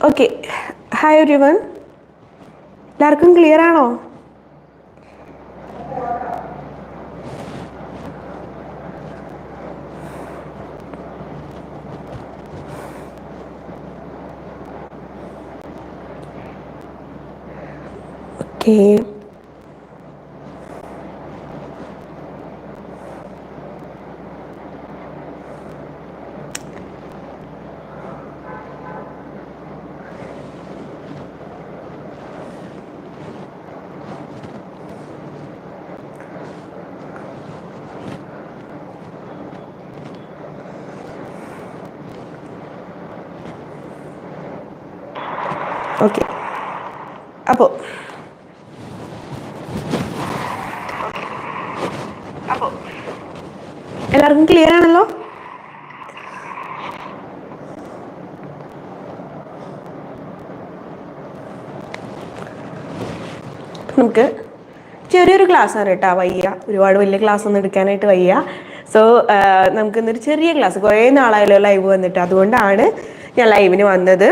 Okay hi ഒരു one എല്ലാവർക്കും clear ആണോ? ഓക്കെ അപ്പോൾ എല്ലാവർക്കും ക്ലിയർ ആണല്ലോ? നമുക്ക് ചെറിയൊരു ക്ലാസ് ആണ് കേട്ടോ വയ്യ. ഒരുപാട് വലിയ ക്ലാസ് ഒന്നും എടുക്കാനായിട്ട് വയ്യ. സോ നമുക്ക് ഇന്നൊരു ചെറിയ ക്ലാസ് കുറേ നാളായാലും ലൈവ് വന്നിട്ട്. അതുകൊണ്ടാണ് ഞാൻ ലൈവിന് വന്നത്.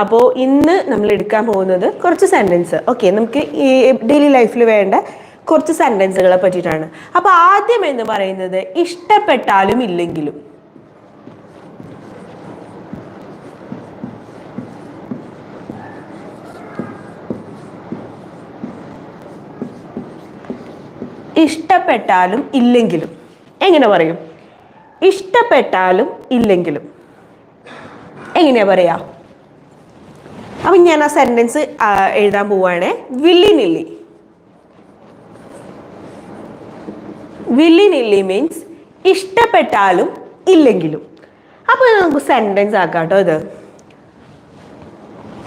അപ്പോൾ ഇന്ന് നമ്മൾ എടുക്കാൻ പോകുന്നത് കുറച്ച് സെന്റൻസ് ഓക്കെ നമുക്ക് ഈ ഡെയിലി ലൈഫിൽ വേണ്ട കുറച്ച് സെന്റൻസുകളെ പറ്റിയിട്ടാണ്. അപ്പോൾ ആദ്യം എന്ന് പറയുന്നത് ഇഷ്ടപ്പെട്ടാലും ഇല്ലെങ്കിലും. ഇഷ്ടപ്പെട്ടാലും ഇല്ലെങ്കിലും. എങ്ങനെ പറയും? ഇഷ്ടപ്പെട്ടാലും ഇല്ലെങ്കിലും. എങ്ങനെയാ പറയാ? അപ്പം ഞാൻ ആ സെന്റൻസ് എഴുതാൻ പോവുകയാണ് willy nilly willy nilly means ഇഷ്ടപ്പെട്ടാലും ഇല്ലെങ്കിലും. അപ്പോൾ നമുക്ക് സെന്റൻസ് ആക്കാം ഇത്.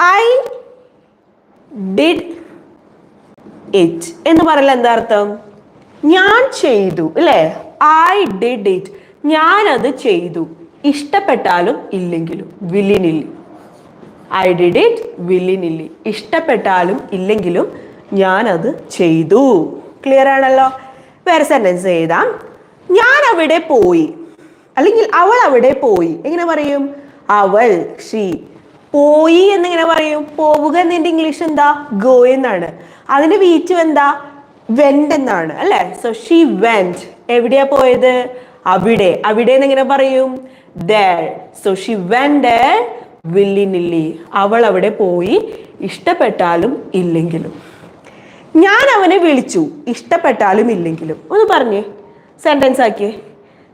ഐ ഡിഡ് ഇറ്റ് എന്ന് പറഞ്ഞാൽ എന്താ അർത്ഥം? ഞാൻ ചെയ്തു അല്ലേ? I did it. ഞാനത് ചെയ്തു. ഇഷ്ടപ്പെട്ടാലും ഇല്ലെങ്കിലും. Willy nilly I did it willy nilly ഇഷ്ടപ്പെട്ടാലും ഇല്ലെങ്കിലും ഞാനത് ചെയ്തു. ക്ലിയർ ആണല്ലോ? വേറെ സെന്റൻസ് എഴുതാം. ഞാൻ അവിടെ പോയി. അല്ലെങ്കിൽ അവൾ അവിടെ പോയി. എങ്ങനെ പറയും? അവൾ ഷീ പോയി എന്നിങ്ങനെ പറയും. പോവുക എന്നതിന്റെ ഇംഗ്ലീഷ് എന്താ? ഗോ എന്നാണ്. അതിന്റെ വീച്ചു എന്താ? വെന്റ് എന്നാണ്. അല്ലെ? സോ ഷീ വെന്റ് എവിടെയാ പോയത്? അവിടെ. അവിടെ എന്നിങ്ങനെ പറയും. There. So she went willy nilly അവൾ അവിടെ പോയി ഇഷ്ടപ്പെട്ടാലും ഇല്ലെങ്കിലും. ഞാൻ അവനെ വിളിച്ചു ഇഷ്ടപ്പെട്ടാലും ഇല്ലെങ്കിലും. ഒന്ന് പറഞ്ഞേ സെന്റൻസ് ആക്കിയേ.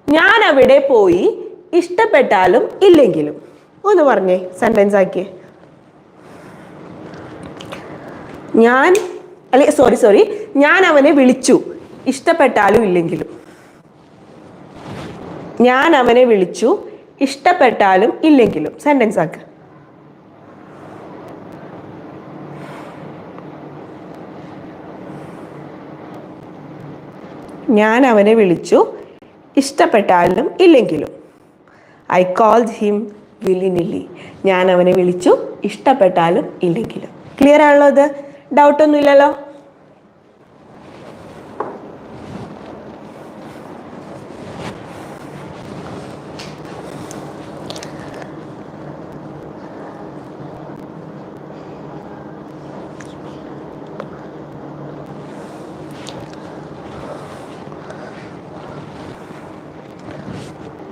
ഞാൻ അവിടെ പോയി ഇഷ്ടപ്പെട്ടാലും ഇല്ലെങ്കിലും. ഒന്ന് പറഞ്ഞേ സെന്റൻസ് ആക്കിയേ. ഞാൻ അല്ലെ സോറി സോറി ഞാൻ അവനെ വിളിച്ചു ഇഷ്ടപ്പെട്ടാലും ഇല്ലെങ്കിലും. ഞാൻ അവനെ വിളിച്ചു ഇഷ്ടപ്പെട്ടാലും ഇല്ലെങ്കിലും സെന്റൻസ് ആക്കുക ഞാൻ അവനെ വിളിച്ചു ഇഷ്ടപ്പെട്ടാലും ഇല്ലെങ്കിലും. ഐ കോൾഡ് ഹിം വില്ലിനില്ലി ഞാൻ അവനെ വിളിച്ചു ഇഷ്ടപ്പെട്ടാലും ഇല്ലെങ്കിലും. ക്ലിയർ ആണല്ലോ ഇത്? ഡൗട്ടൊന്നും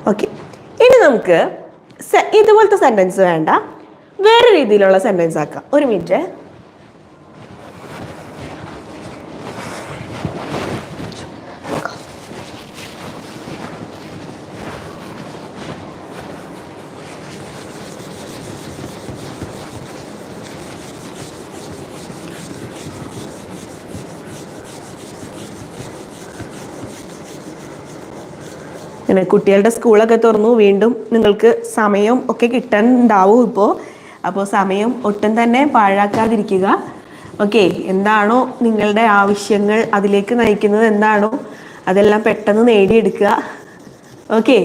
ഓക്കെ ഇനി നമുക്ക് ഇതുപോലത്തെ സെന്റൻസ് വേണ്ട. വേറെ രീതിയിലുള്ള സെന്റൻസ് ആക്കാം. ഒരു മിനിറ്റ് പിന്നെ കുട്ടികളുടെ സ്കൂളൊക്കെ തുറന്നു വീണ്ടും നിങ്ങൾക്ക് സമയം ഒക്കെ കിട്ടണ്ടാവും ഇപ്പോൾ അപ്പോൾ സമയം ഒട്ടും തന്നെ പാഴാക്കാതിരിക്കുക. ഓക്കെ എന്താണോ നിങ്ങളുടെ ആവശ്യങ്ങൾ അതിലേക്ക് നയിക്കുന്നത് എന്താണോ അതെല്ലാം പെട്ടെന്ന് നേടിയെടുക്കുക. ഓക്കെ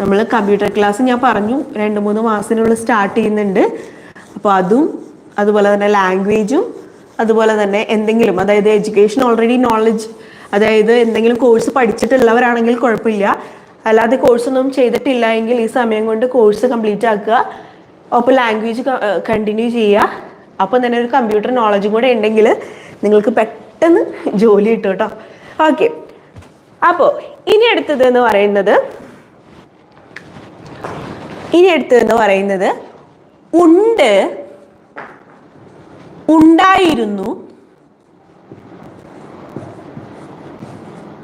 നമ്മൾ കമ്പ്യൂട്ടർ ക്ലാസ് ഞാൻ പറഞ്ഞു രണ്ട് മൂന്ന് മാസത്തിനുള്ളിൽ സ്റ്റാർട്ട് ചെയ്യുന്നുണ്ട്. അപ്പോൾ അതും അതുപോലെ തന്നെ ലാംഗ്വേജും അതുപോലെ തന്നെ എന്തെങ്കിലും അതായത് എഡ്യൂക്കേഷൻ ഓൾറെഡി നോളജ് അതായത് എന്തെങ്കിലും കോഴ്സ് പഠിച്ചിട്ടുള്ളവരാണെങ്കിൽ കുഴപ്പമില്ല. അല്ലാതെ കോഴ്സൊന്നും ചെയ്തിട്ടില്ല എങ്കിൽ ഈ സമയം കൊണ്ട് കോഴ്സ് കംപ്ലീറ്റ് ആക്കുക. ഒപ്പം ലാംഗ്വേജ് കണ്ടിന്യൂ ചെയ്യുക. അപ്പം തന്നെ ഒരു കമ്പ്യൂട്ടർ നോളജും കൂടെ ഉണ്ടെങ്കിൽ നിങ്ങൾക്ക് പെട്ടെന്ന് ജോലി കിട്ടും കേട്ടോ. ഓക്കെ അപ്പോൾ ഇനി അടുത്തത് എന്ന് പറയുന്നത് ഇനി അടുത്തത് എന്ന് പറയുന്നത് ഉണ്ട് ഉണ്ടായിരുന്നു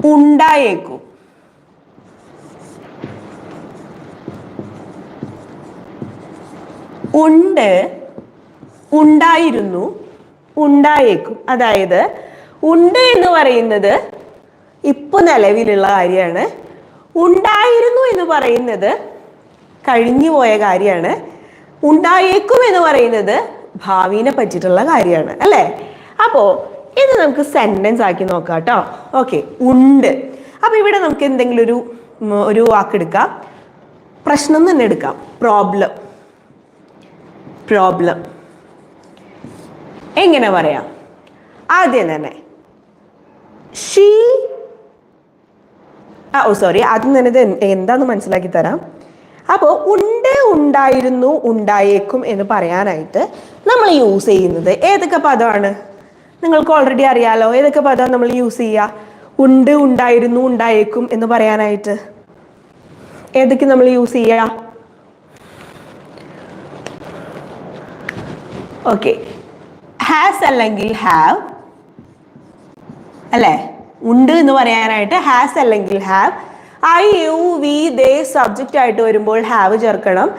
ഉണ്ടായേക്കും. ഉണ്ട് ഉണ്ടായിരുന്നു ഉണ്ടായേക്കും. അതായത് ഉണ്ട് എന്ന് പറയുന്നത് ഇപ്പൊ നിലവിലുള്ള കാര്യമാണ്. ഉണ്ടായിരുന്നു എന്ന് പറയുന്നത് കഴിഞ്ഞു പോയ കാര്യമാണ്. ഉണ്ടായേക്കും എന്ന് പറയുന്നത് ഭാവിനെ പറ്റിയിട്ടുള്ള കാര്യമാണ് അല്ലേ? അപ്പോൾ ഇത് നമുക്ക് സെന്റൻസ് ആക്കി നോക്കാം കേട്ടോ ഓക്കെ ഉണ്ട്. അപ്പോൾ ഇവിടെ നമുക്ക് എന്തെങ്കിലും ഒരു ഒരു വാക്കെടുക്കാം പ്രശ്നം തന്നെ എടുക്കാം. പ്രോബ്ലം പ്രോബ്ലം എങ്ങനെ പറയാം? ആദ്യം തന്നെ. ഷീ ആ ഓ സോറി ആദ്യം തന്നെ ഇത് എന്ത് എന്താന്ന് മനസ്സിലാക്കി തരാം. അപ്പോൾ ഉണ്ട് ഉണ്ടായിരുന്നു ഉണ്ടായേക്കും എന്ന് പറയാനായിട്ട് നമ്മൾ യൂസ് ചെയ്യുന്നത് ഏതൊക്കെ പദമാണ്? നിങ്ങൾക്ക് ഓൾറെഡി അറിയാലോ ഏതൊക്കെ പദം നമ്മൾ യൂസ് ചെയ്യുക ഉണ്ട് ഉണ്ടായിരുന്നു ഉണ്ടായേക്കും എന്ന് പറയാനായിട്ട്. ഏതൊക്കെ നമ്മൾ യൂസ് ചെയ്യുക ഓക്കെ ഹാസ് അല്ലെങ്കിൽ ഹാവ് അല്ലേ? ഉണ്ട് എന്ന് പറയാനായിട്ട് ഹാസ് അല്ലെങ്കിൽ have I you we they subject ആയിട്ട് വരുമ്പോൾ ഹാവ് ചേർക്കണം.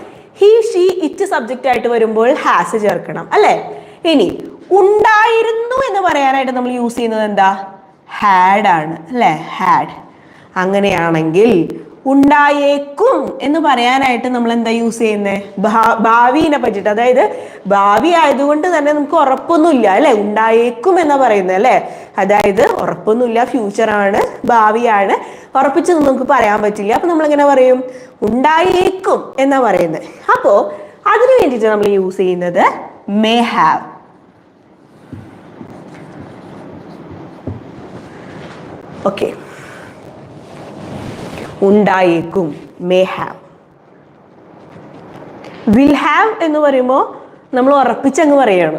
ഹി ഷീ ഇറ്റ് സബ്ജക്റ്റ് ആയിട്ട് വരുമ്പോൾ ഹാസ് ചേർക്കണം. അല്ലേ? ഇനി ഉണ്ടായിരുന്നു എന്ന് പറയാനായിട്ട് നമ്മൾ യൂസ് ചെയ്യുന്നത് എന്താ? ഹാഡ് ആണ് അല്ലേ? ഹാഡ് അങ്ങനെയാണെങ്കിൽ ഉണ്ടായേക്കും എന്ന് പറയാനായിട്ട് നമ്മൾ എന്താ യൂസ് ചെയ്യുന്നത് ഭാവിനെ പറ്റിയിട്ട് അതായത് ഭാവി ആയതുകൊണ്ട് തന്നെ നമുക്ക് ഉറപ്പൊന്നുമില്ല അല്ലെ? ഉണ്ടായേക്കും എന്ന് പറയുന്നത് അല്ലെ? അതായത് ഉറപ്പൊന്നുമില്ല ഫ്യൂച്ചർ ആണ് ഭാവിയാണ് ഉറപ്പിച്ച് നമുക്ക് പറയാൻ പറ്റില്ല. അപ്പൊ നമ്മൾ എങ്ങനെ പറയും? ഉണ്ടായേക്കും എന്നാ പറയുന്നത്. അപ്പോ അതിനു വേണ്ടിയിട്ട് നമ്മൾ യൂസ് ചെയ്യുന്നത് മേ ഹാവ് ഓക്കെ ഉണ്ടായേക്കും. മേ ഹാവ് വിൽ ഹാവ് എന്ന് പറയുമ്പോൾ നമ്മൾ ഉറപ്പിച്ചങ്ങ് പറയാണ്.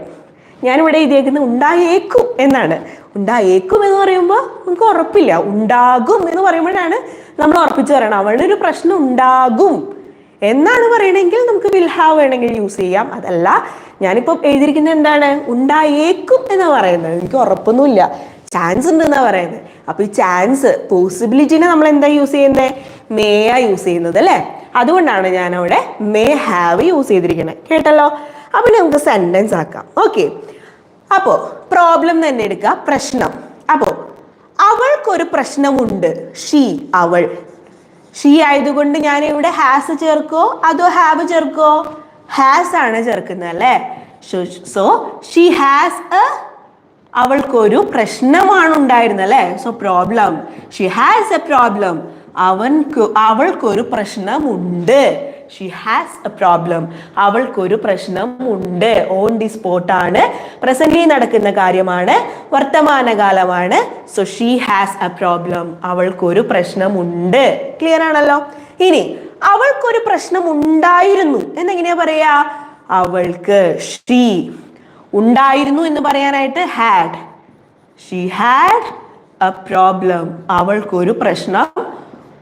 ഞാനിവിടെ എഴുതിയേക്കുന്നത് ഉണ്ടായേക്കും എന്നാണ്. ഉണ്ടായേക്കും എന്ന് പറയുമ്പോൾ നമുക്ക് ഉറപ്പില്ല. ഉണ്ടാകും എന്ന് പറയുമ്പോഴാണ് നമ്മൾ ഉറപ്പിച്ച് പറയണം അവളുടെ ഒരു പ്രശ്നം ഉണ്ടാകും എന്നാണ് പറയണമെങ്കിൽ നമുക്ക് വിൽ ഹാവ് വേണമെങ്കിൽ യൂസ് ചെയ്യാം. അതല്ല ഞാനിപ്പോൾ എഴുതിയിരിക്കുന്നത് എന്താണ്? ഉണ്ടായേക്കും എന്ന് പറയുന്നത്. എനിക്ക് ഉറപ്പൊന്നുമില്ല. ചാൻസ് ഉണ്ട് എന്നാ പറയുന്നത്. അപ്പൊ ഈ ചാൻസ് പോസിബിലിറ്റിനെ നമ്മൾ എന്താ യൂസ് ചെയ്യുന്നത് മേ ആ യൂസ് ചെയ്യുന്നത് അല്ലേ? അതുകൊണ്ടാണ് ഞാൻ അവിടെ മേ ഹാവ് യൂസ് ചെയ്തിരിക്കുന്നത്. കേട്ടല്ലോ? അപ്പൊ നമുക്ക് സെന്റൻസ് ആക്കാം. ഓക്കെ അപ്പോ പ്രോബ്ലം തന്നെ എടുക്കുക. പ്രശ്നം. അപ്പോ അവൾക്കൊരു പ്രശ്നമുണ്ട്. ഷീ അവൾ. ഷീ ആയതുകൊണ്ട് ഞാൻ ഇവിടെ ഹാസ് ചേർക്കോ അതോ ഹാവ് ചേർക്കോ ഹാസ് ആണ് ചേർക്കുന്നത് അല്ലേ? സോ ഷീ ഹാസ് എ അവൾക്കൊരു പ്രശ്നമാണ് ഉണ്ടായിരുന്നത് അല്ലേ so problem she has a problem അവൻക്ക് അവൾക്കൊരു പ്രശ്നമുണ്ട്. ഷി ഹാസ് എ പ്രോബ്ലം അവൾക്കൊരു പ്രശ്നമുണ്ട്. ഓൺ ദി സ്പോട്ടാണ് പ്രസന്റ് നടക്കുന്ന കാര്യമാണ്. വർത്തമാനകാലമാണ്. So she has a problem അവൾക്കൊരു പ്രശ്നമുണ്ട്. ക്ലിയർ ആണല്ലോ? ഇനി അവൾക്കൊരു പ്രശ്നം ഉണ്ടായിരുന്നു എന്നെങ്ങനെയാ പറയാ? അവൾക്ക് ഷീ ഉണ്ടായിരുന്നു എന്ന് പറയാനായിട്ട് had she had a problem അവൾക്കൊരു പ്രശ്നം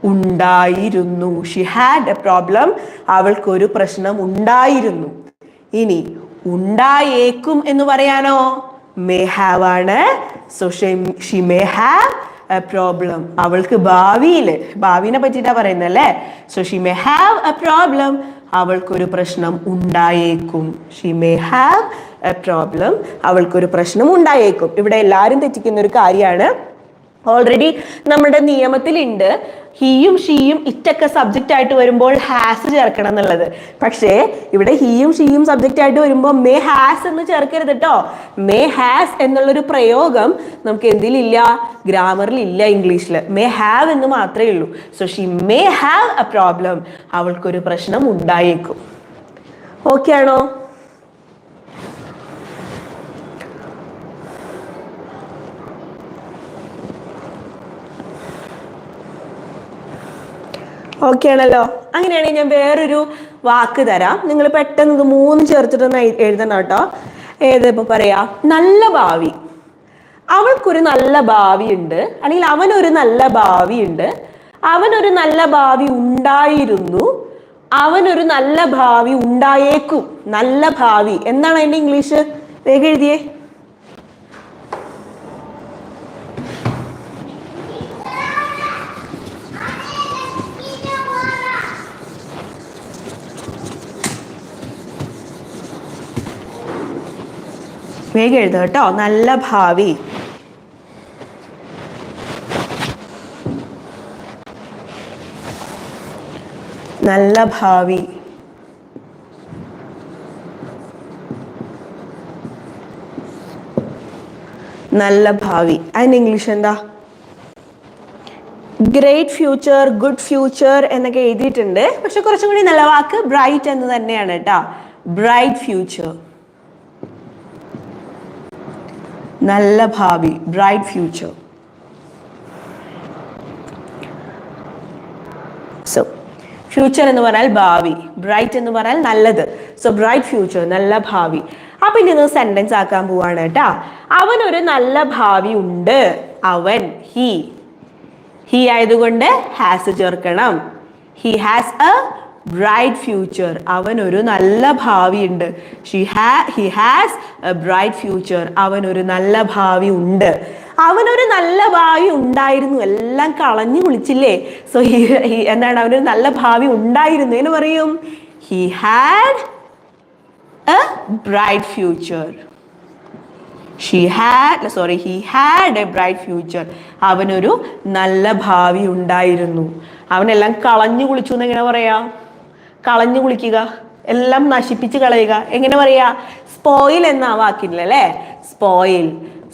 ഉണ്ടായിരുന്നു. ഷി ഹാഡ് എ പ്രോബ്ലം അവൾക്കൊരു പ്രശ്നം ഉണ്ടായിരുന്നു. ഇനി ഉണ്ടായേക്കും എന്ന് പറയാനോ? മേ ഹാവ് ആണ്. So she may have a problem അവൾക്ക് ഭാവിയിൽ ഭാവിനെ പറ്റിയിട്ടാ പറയുന്നത് അല്ലേ? So she may have a problem അവൾക്കൊരു പ്രശ്നം ഉണ്ടായേക്കും. ഷി മേ ഹാവ് പ്രോബ്ലം അവൾക്കൊരു പ്രശ്നം ഉണ്ടായേക്കും. ഇവിടെ എല്ലാവരും തെറ്റിക്കുന്ന ഒരു കാര്യമാണ്. ഓൾറെഡി നമ്മുടെ നിയമത്തിലുണ്ട്. ഹീയും ഷീയും ഇറ്റൊക്കെ സബ്ജക്റ്റ് ആയിട്ട് വരുമ്പോൾ ഹാസ് ചേർക്കണം എന്നുള്ളത്. പക്ഷേ ഇവിടെ ഹീയും ഷീയും സബ്ജക്റ്റ് ആയിട്ട് വരുമ്പോൾ മേ ഹാസ് എന്ന് ചേർക്കരുത് കേട്ടോ മേ ഹാസ് എന്നുള്ളൊരു പ്രയോഗം നമുക്ക് എന്തിലില്ല? ഗ്രാമറിൽ ഇല്ല ഇംഗ്ലീഷിൽ മേ ഹാവ് എന്ന് മാത്രമേ ഉള്ളൂ. So she may have a problem അവൾക്കൊരു പ്രശ്നം ഉണ്ടായേക്കും. ഓക്കെ ആണോ? ഓക്കെ ആണല്ലോ. അങ്ങനെയാണെങ്കിൽ ഞാൻ വേറൊരു വാക്ക് തരാം. നിങ്ങൾ പെട്ടെന്ന് ഇത് മൂന്ന് ചേർത്തിട്ടൊന്ന് എഴുതണം കേട്ടോ. ഏത് ഇപ്പൊ പറയാ? നല്ല ഭാവി. അവൾക്കൊരു നല്ല ഭാവിയുണ്ട് അല്ലെങ്കിൽ അവനൊരു നല്ല ഭാവിയുണ്ട് അവനൊരു നല്ല ഭാവി ഉണ്ടായിരുന്നു. അവനൊരു നല്ല ഭാവി ഉണ്ടായേക്കും. നല്ല ഭാവി. എന്താണ് അതിന്റെ ഇംഗ്ലീഷ്? വേഗം എഴുതിയേ. വേഗം എഴുതുക കേട്ടോ. നല്ല ഭാവി. നല്ല ഭാവി. നല്ല ഭാവി. അതിന് ഇംഗ്ലീഷ് എന്താ? ഗ്രേറ്റ് ഫ്യൂച്ചർ ഗുഡ് ഫ്യൂച്ചർ എന്നൊക്കെ എഴുതിയിട്ടുണ്ട്. പക്ഷെ കുറച്ചും കൂടി നല്ല വാക്ക് ബ്രൈറ്റ് എന്ന് തന്നെയാണ് കേട്ടോ. ബ്രൈറ്റ് ഫ്യൂച്ചർ നല്ല ഭാവി ബ്രൈറ്റ് ഫ്യൂച്ചർ സോ ഫ്യൂച്ചർ എന്ന് പറഞ്ഞാൽ ഭാവി ബ്രൈറ്റ് എന്ന് പറഞ്ഞാൽ നല്ലത്. സോ ബ്രൈറ്റ് ഫ്യൂച്ചർ നല്ല ഭാവി. അപ്പൊ ഇനി ഒന്ന് സെന്റൻസ് ആക്കാൻ പോവാണ് കേട്ടാ. ഒരു നല്ല ഭാവി ഉണ്ട്. അവൻ ഹി ഹി ആയതുകൊണ്ട് ഹാസ് ചേർക്കണം. He has a bright future അവനൊരു നല്ല ഭാവിയുണ്ട്. She ha he has a bright future അവനൊരു നല്ല ഭാവി ഉണ്ട്. അവനൊരു നല്ല ഭാവി ഉണ്ടായിരുന്നു. എല്ലാം കളഞ്ഞു കുളിച്ചില്ലേ? സോ ഹി എന്താണ്? അവനൊരു നല്ല ഭാവി ഉണ്ടായിരുന്നു. എന്ന് പറയും. He had a bright future she had sorry he had a bright future അവനൊരു നല്ല ഭാവി ഉണ്ടായിരുന്നു. അവനെല്ലാം കളഞ്ഞു കുളിച്ചു എന്ന് എങ്ങനെ പറയാ? കളഞ്ഞു കുളിക്കുക എല്ലാം നശിപ്പിച്ച് കളയുക. എങ്ങനെ പറയാ? സ്പോയിൽ എന്ന വാക്കില്ല? അല്ലേ? സ്പോയിൽ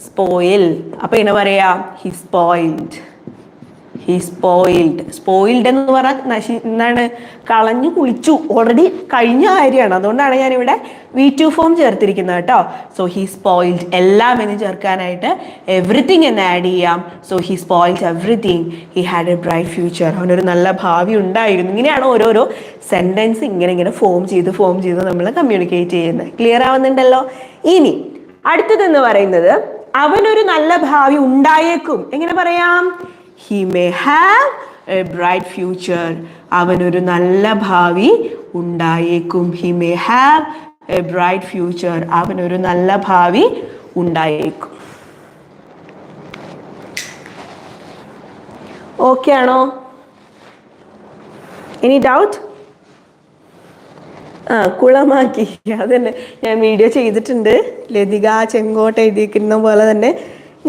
സ്പോയിൽ അപ്പൊ എങ്ങനെ പറയാ? He spoiled he spoiled spoiled എന്ന് പറഞ്ഞാൽ നശി എന്താണ്? കളഞ്ഞു കുളിച്ചു. ഓൾറെഡി കഴിഞ്ഞ കാര്യമാണ്. അതുകൊണ്ടാണ് ഞാൻ ഇവിടെ വി ടു ഫോം ചേർത്തിരിക്കുന്നത് കേട്ടോ. സോ ഹി സ്പോയിൽഡ് എല്ലാം എന്ന് ചേർക്കാനായിട്ട് എവറിത്തിങ് എന്ന് ആഡ് ചെയ്യാം. So he spoiled everything he had a bright future അവനൊരു നല്ല ഭാവി ഉണ്ടായിരുന്നു. ഇങ്ങനെയാണ് ഓരോരോ സെന്റൻസ് ഇങ്ങനെ ഇങ്ങനെ ഫോം ചെയ്ത് ഫോം ചെയ്ത് നമ്മൾ കമ്മ്യൂണിക്കേറ്റ് ചെയ്യുന്നത്. ക്ലിയർ ആവുന്നുണ്ടല്ലോ? ഇനി അടുത്തതെന്ന് പറയുന്നത് അവനൊരു നല്ല ഭാവി ഉണ്ടായേക്കും. എങ്ങനെ പറയാം? He may have a bright future അവനൊരു നല്ല ഭാവി ഉണ്ടായേക്കും. He may have a bright future അവനൊരു നല്ല ഭാവി ഉണ്ടായേക്കും. ഓക്കെ ആണോ? എനി ഡൗട്ട് ആ കുളമാക്കി. അതന്നെ. ഞാൻ വീഡിയോ ചെയ്തിട്ടുണ്ട്. ലതിക ചെങ്കോട്ട എഴുതിയിരിക്കുന്ന പോലെ തന്നെ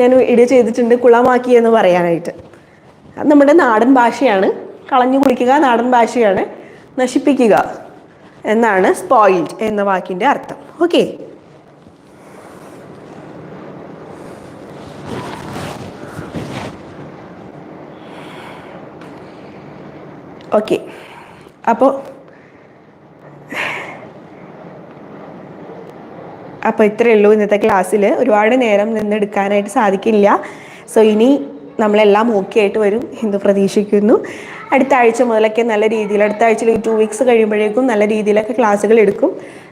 ഞാൻ വീഡിയോ ചെയ്തിട്ടുണ്ട്. കുളമാക്കി എന്ന് പറയാനായിട്ട്. നമ്മുടെ നാടൻ ഭാഷയാണ്. കളഞ്ഞു കുളിക്കുക നാടൻ ഭാഷയാണ്. നശിപ്പിക്കുക എന്നാണ് സ്പോയിൽഡ് എന്ന വാക്കിന്റെ അർത്ഥം. ഓക്കെ ഓക്കെ അപ്പോൾ അപ്പോൾ ഇത്രയേ ഉള്ളൂ ഇന്നത്തെ ക്ലാസ്സിൽ ഒരുപാട് നേരം നിന്നെടുക്കാനായിട്ട് സാധിക്കില്ല. സോ ഇനി നമ്മളെല്ലാം ഓക്കെ ആയിട്ട് വരും എന്ന് പ്രതീക്ഷിക്കുന്നു. അടുത്ത ആഴ്ച മുതലൊക്കെ നല്ല രീതിയിൽ അടുത്ത ആഴ്ചയിൽ ടു വീക്സ് കഴിയുമ്പോഴേക്കും നല്ല രീതിയിലൊക്കെ ക്ലാസ്സുകൾ എടുക്കും.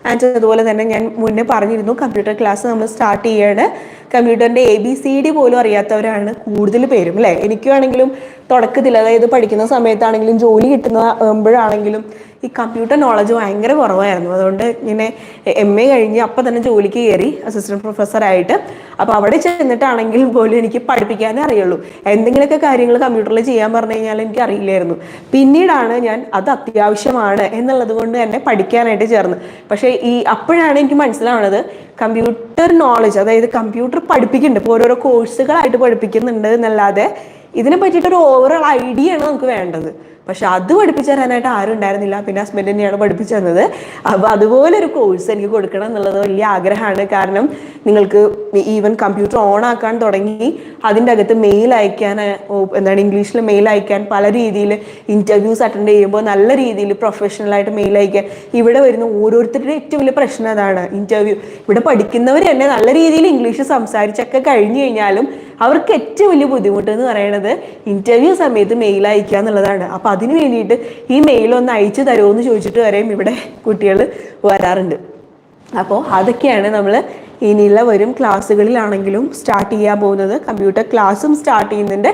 ആൻഡ് അതുപോലെ തന്നെ ഞാൻ മുന്നേ പറഞ്ഞിരുന്നു കമ്പ്യൂട്ടർ ക്ലാസ് നമ്മൾ സ്റ്റാർട്ട് ചെയ്യാണ്. കമ്പ്യൂട്ടറിന്റെ എ ബി സി ഡി പോലും അറിയാത്തവരാണ് കൂടുതൽ പേരും അല്ലേ? എനിക്കാണെങ്കിലും തുടക്കത്തിൽ അതായത് പഠിക്കുന്ന സമയത്താണെങ്കിലും ജോലി കിട്ടുന്നപ്പോഴാണെങ്കിലും ഈ കമ്പ്യൂട്ടർ നോളജ് ഭയങ്കര കുറവായിരുന്നു. അതുകൊണ്ട് ഇങ്ങനെ എം എ കഴിഞ്ഞ് അപ്പം തന്നെ ജോലിക്ക് കയറി അസിസ്റ്റന്റ് പ്രൊഫസറായിട്ട് അപ്പോൾ അവിടെ ചെന്നിട്ടാണെങ്കിൽ പോലും എനിക്ക് പഠിപ്പിക്കാനേ അറിയുള്ളൂ. എന്തെങ്കിലുമൊക്കെ കാര്യങ്ങൾ കമ്പ്യൂട്ടറിൽ ചെയ്യാൻ പറഞ്ഞു കഴിഞ്ഞാൽ എനിക്ക് അറിയില്ലായിരുന്നു. പിന്നീടാണ് ഞാൻ അത് അത്യാവശ്യമാണ് എന്നുള്ളത് കൊണ്ട് തന്നെ പഠിക്കാനായിട്ട് ചേർന്ന്. പക്ഷേ ഈ അപ്പോഴാണ് എനിക്ക് മനസ്സിലാവുന്നത് കമ്പ്യൂട്ടർ നോളജ് അതായത് കമ്പ്യൂട്ടർ പഠിപ്പിക്കുന്നുണ്ട്. ഇപ്പോൾ ഓരോരോ കോഴ്സുകളായിട്ട് പഠിപ്പിക്കുന്നുണ്ട് എന്നല്ലാതെ ഇതിനെ പറ്റിയിട്ടൊരു ഓവറോൾ ഐഡിയ ആണ് നമുക്ക് വേണ്ടത്. പക്ഷെ അത് പഠിപ്പിച്ചു തരാനായിട്ട് ആരും ഉണ്ടായിരുന്നില്ല. പിന്നെ ഹസ്ബൻഡ് തന്നെയാണ് പഠിപ്പിച്ചു തന്നത്. അപ്പോൾ അതുപോലെ ഒരു കോഴ്സ് എനിക്ക് കൊടുക്കണം എന്നുള്ളത് വലിയ ആഗ്രഹമാണ്. കാരണം നിങ്ങൾക്ക് ഈവൻ കമ്പ്യൂട്ടർ ഓൺ ആക്കാൻ തുടങ്ങി അതിന്റെ അകത്ത് മെയിൽ അയക്കാൻ എന്താണ് ഇംഗ്ലീഷിൽ മെയിൽ അയക്കാൻ പല രീതിയിൽ ഇന്റർവ്യൂസ് അറ്റൻഡ് ചെയ്യുമ്പോൾ നല്ല രീതിയിൽ പ്രൊഫഷണൽ ആയിട്ട് മെയിൽ അയക്കാൻ. ഇവിടെ വരുന്ന ഓരോരുത്തരുടെ ഏറ്റവും വലിയ പ്രശ്നം അതാണ് ഇന്റർവ്യൂ ഇവിടെ പഠിക്കുന്നവർ തന്നെ നല്ല രീതിയിൽ ഇംഗ്ലീഷ് സംസാരിച്ചൊക്കെ കഴിഞ്ഞു കഴിഞ്ഞാലും അവർക്ക് ഏറ്റവും വലിയ ബുദ്ധിമുട്ട് എന്ന് പറയുന്നത് ഇന്റർവ്യൂ സമയത്ത് മെയിൽ അയക്കുക എന്നുള്ളതാണ്. അപ്പോൾ അതിന് വേണ്ടിയിട്ട് ഈ മെയിൽ ഒന്ന് അയച്ചു തരുമോ എന്ന് ചോദിച്ചിട്ട് വരെയും ഇവിടെ കുട്ടികൾ വരാറുണ്ട്. അപ്പോൾ അതൊക്കെയാണ് നമ്മൾ ഇനിയുള്ള വരും ക്ലാസ്സുകളിലാണെങ്കിലും സ്റ്റാർട്ട് ചെയ്യാൻ പോകുന്നത്. കമ്പ്യൂട്ടർ ക്ലാസ്സും സ്റ്റാർട്ട് ചെയ്യുന്നുണ്ട്.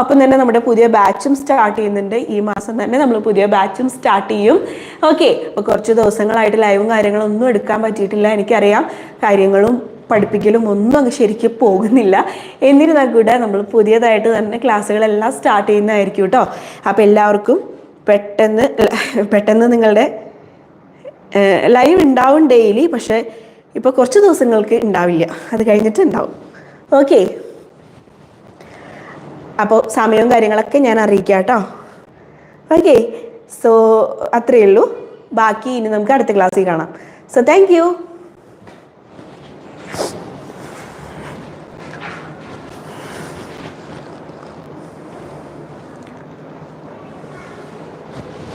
അപ്പം തന്നെ നമ്മുടെ പുതിയ ബാച്ചും സ്റ്റാർട്ട് ചെയ്യുന്നുണ്ട്. ഈ മാസം തന്നെ നമ്മൾ പുതിയ ബാച്ചും സ്റ്റാർട്ട് ചെയ്യും. ഓക്കെ അപ്പോൾ കുറച്ച് ദിവസങ്ങളായിട്ട് ലൈവും കാര്യങ്ങളൊന്നും എടുക്കാൻ പറ്റിയിട്ടില്ല. എനിക്കറിയാം. കാര്യങ്ങളും പഠിപ്പിക്കലും ഒന്നും അങ്ങ് ശരിക്കും പോകുന്നില്ല. എന്നിരുന്നാൽ കൂടെ നമ്മൾ പുതിയതായിട്ട് തന്നെ ക്ലാസ്സുകളെല്ലാം സ്റ്റാർട്ട് ചെയ്യുന്നതായിരിക്കും കേട്ടോ. അപ്പോൾ എല്ലാവർക്കും പെട്ടെന്ന് പെട്ടെന്ന് നിങ്ങളുടെ ലൈവ് ഉണ്ടാവും ഡെയിലി പക്ഷേ ഇപ്പോൾ കുറച്ച് ദിവസങ്ങൾക്ക് ഉണ്ടാവില്ല. അത് കഴിഞ്ഞിട്ട് ഉണ്ടാവും ഓക്കെ അപ്പോൾ സമയവും കാര്യങ്ങളൊക്കെ ഞാൻ അറിയിക്കാം കേട്ടോ. ഓക്കെ സോ അത്രയേ ഉള്ളൂ. ബാക്കി ഇനി നമുക്ക് അടുത്ത ക്ലാസ്സിൽ കാണാം. So thank